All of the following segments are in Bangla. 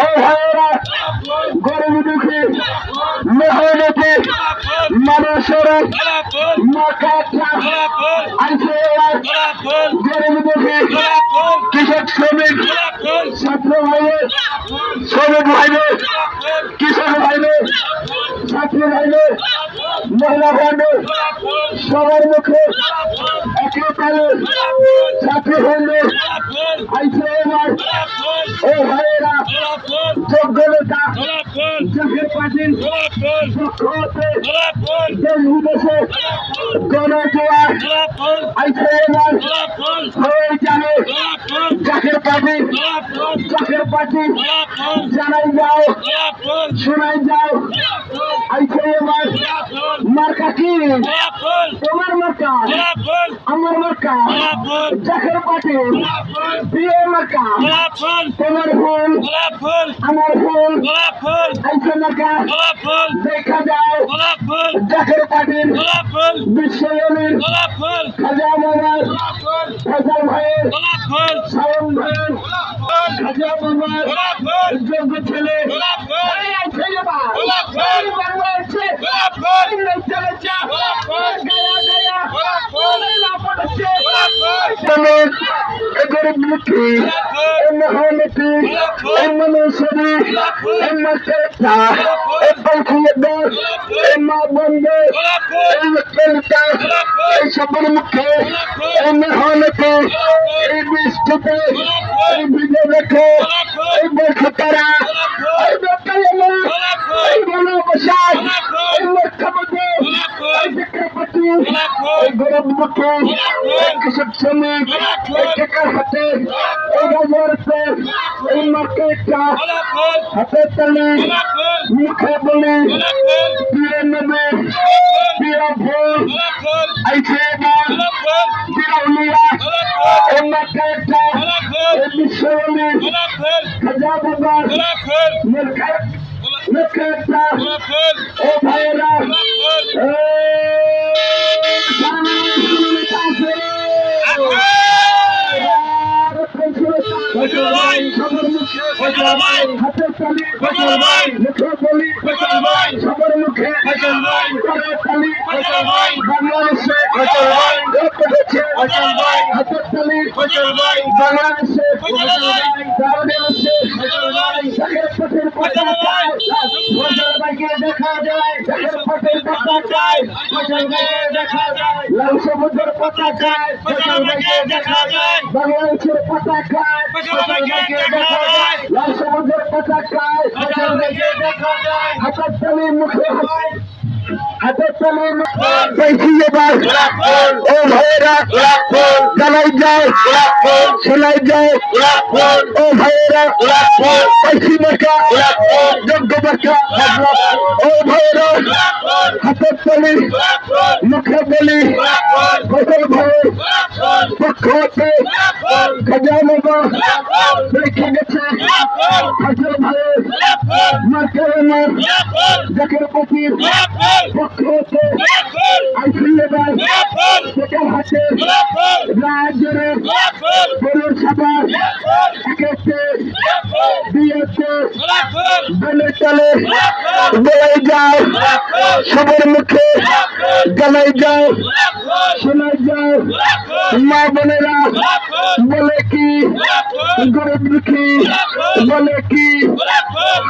এই ভাইয়েরা গরিব দুঃখী মেহনতি মানুষের কৃষক শ্রমিক ছাত্র ফুল শ্রমিক ফুল কৃষক ভাইদের ছাত্রী ভাইদের মহিলা গোলাপ সবার মুখে গোলাপ তালে ছাত্রী ফুল আইসে এবার। ও ভাইয়েরা যোগ্য নেতা গোলাপ ফুল দেশ বিদেশে গণজোয়ার গোলাপ ফুল আইসে এবার গোলাপ ফুল হয়ে যাবে জাকের পাটিল গোলাপ ফুল জানাই যাও শোনাই যাও গোলাপ ফুল আইসে এবার গোলাপ ফুল মার্কা কি গোলাপ ফুল তোমার মার্কা গোলাপ ফুল আমার মার্কা গোলাপ ফুল জাকের পাটিল গোলাপ ফুল প্রিয় মার্কা গোলাপ ফুল তোমার ফুল গোলাপ ফুল আমার ফুল গোলাপ ফুল আইসে মার্কা গোলাপ ফুল দেখা যাও গোলাপ ফুল জাকের পাটিল গোলাপ ফুল বিশ্বজনীন গোলাপ ফুল খাজা মোবাইল গোলাপ ফুল ফজল ভাইয়ের গোলাপ ফুল সায়ন ভাইয়ের গোলাপ ফুল খাজা মোবাইল গোলাপ ফুল যোগ্য ছেলে গোলাপ ফুল এই আছে এবার। গোলাপ ফুল এই বাংলাদেশে গায়া গায়া। গোলাপ ফুল এই পঙ্খিয়াদার, এই মা বন্ধু, এই লোকটা, এই সবার মুখে, এই মেহনতি, এই বৃষ্টিতে, এই লক্ষ্যপতি, এই শিক্ষাপতি, এই কৃষক শ্রমিক, টেকার হাতে, এই বাজারতে, এই গোলাপ ফুল হাতে তালি, মুখে বলি, প্রিয় নবী, প্রিয় ফুল আইছে এবার, গোলাপ ফুল এই মার্কেটটা, গোলাপ এই বিশ্বজনী, গোলাপ খাজা বাবার, গোলাপ ফুল মার্কেট, মার্কেটটা, গোলাপ ও হাতের তালি ফজল ভাই। মুখে বলি ফজল ভাই। সবার মুখে ফজল ভাই। করার তালি ফজল ভাই। বাংলাদেশে ফজল ভাই। রক্ত দিচ্ছে ফজল ভাই। হাতের তালি ফজল ভাই। বাংলাদেশে ফজল ভাই। বাংলাদেশে ফজল ভাই। ঢাকের পাশের ফজল ভাই। ফজল ভাইকে দেখা যায় ঢাকের পাশের পতাকায় ফজল ভাইকে দেখা যায় লাল সবুজের পতাকায় ফজল ভাইকে দেখা যায়। বাংলাদেশের পতাকায় ফজল ভাইকে দেখা যায়। লাল সবুজের পতাকায় ফজল ভাইকে দেখা যায়। হাতের মুখে। ও ভাইয়েরা গোলাপ যায় গোলাপ যায় ও ভাইয়েরা গোলাপ মার্কা যোগ্য বলি ফসল ভাইয়ের ফুল জাকের ফুল পক্ষ হতে ফুল সেটার হাতে রাজ্যের গরুর সাবার একেতে দিয়েছে বেলের তলে গোলাপ ফুল সবার মুখে জানাই যাও, শোনাই যাও। মা বোনেরা, বলে কি? গরিব দুঃখী, বলে কি?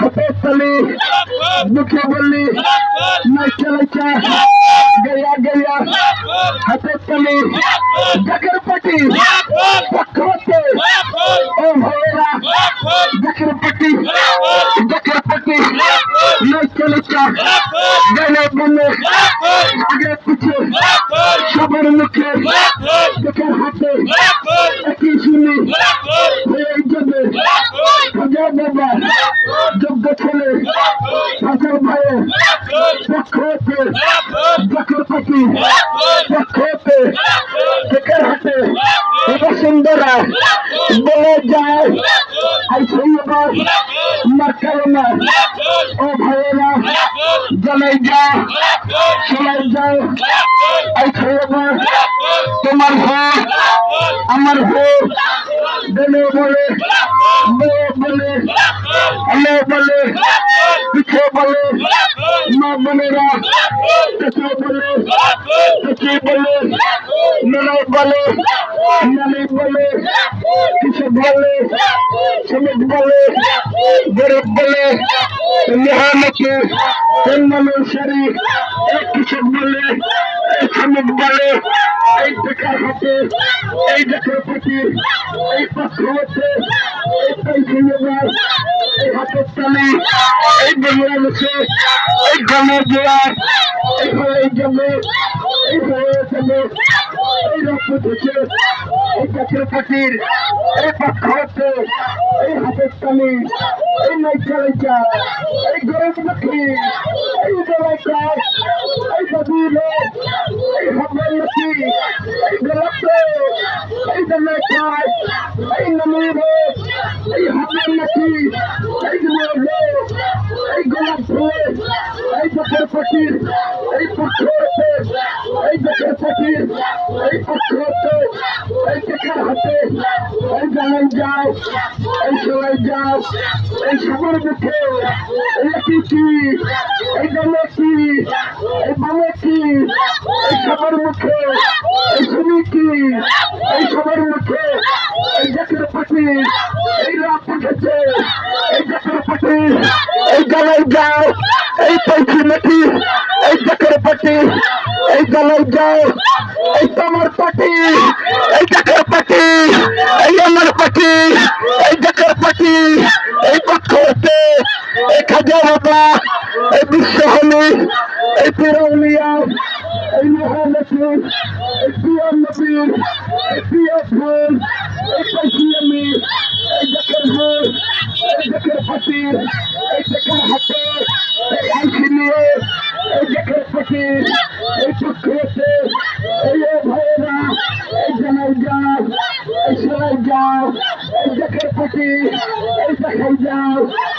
হাতের তালি মুখে বললি নাচা নাচা গয়া গয়া। হাতের তালি জাকের পাটি যাদের হাতে একই শুনে হয়ে যাবে খাজা বাবা যোগ্য ছেলে হাজার ভাইয়ের পক্ষ হতে চাকরপতি পক্ষ হতে যাদের আমার ভোট। দেনে বলে মেয়ে বলে হলে বলে পিছে বলে মা বোনেরা কাছে বলে কাছে বলে ননদ বলে নানি বলে কৃষক বলে শ্রমিক বলে গরিব বলে কোন মানুষেরই এই কৃষক বলে এই শ্রমিক বলে এই বেকার হাতে এই এই পক্ষ হতে এই পেনশনের এই হাতের তালি এই বাংলাদেশে এই গণের জোয়ার এই হয়ে যাবে এই হয়ে যাবে এই রক্ত থেকে এই জাতীয় পার্টির এই পক্ষ হতে এই হাতের তালি এই নাইচা নাইচা এই এই জলাইকা এই বাবিলে এই হামের এই এই এই যাও এই সবাই যাও, এই সবার মুখে এই কি এই জানে কি এই বামে কি এই সবার মুখে এই শুনি কি এই সবার মুখে এই জাতীয় পার্টি এই রাত উঠেছে এই জাতীয় পার্টি এই জানাই যাও এই পৌঁছি নাকি এই পার্টি এই জানাই যাও এই তোমার পার্টি এই জাতীয় পার্টি এই আমার পার্টি এই জাতীয় পার্টি এই পক্ষ হতে এই খাজা বাবা এই বিশ্বহলি এই পিরৌলিয়া এই মহানবী এই পিয়ার নবীর এই পিয়ার ফুল এই পাইছি আমি, এই জাকের ফুল এই জাকের ফাটির এই দেখাই